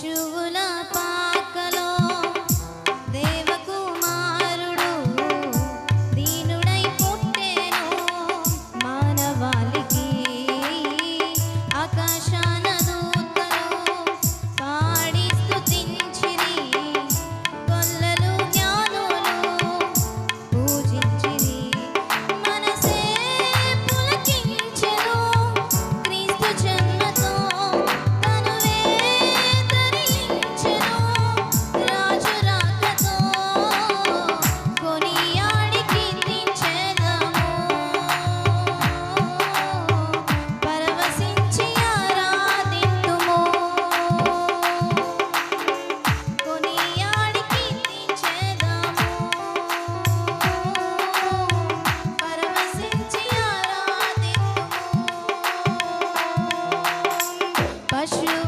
You will shula mushroom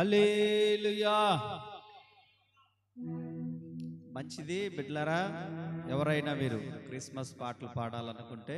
హల్లెలూయా. మంచిది బిడ్లరా ఎవరైనా మీరు క్రిస్మస్ పాటలు పాడాలనుకుంటే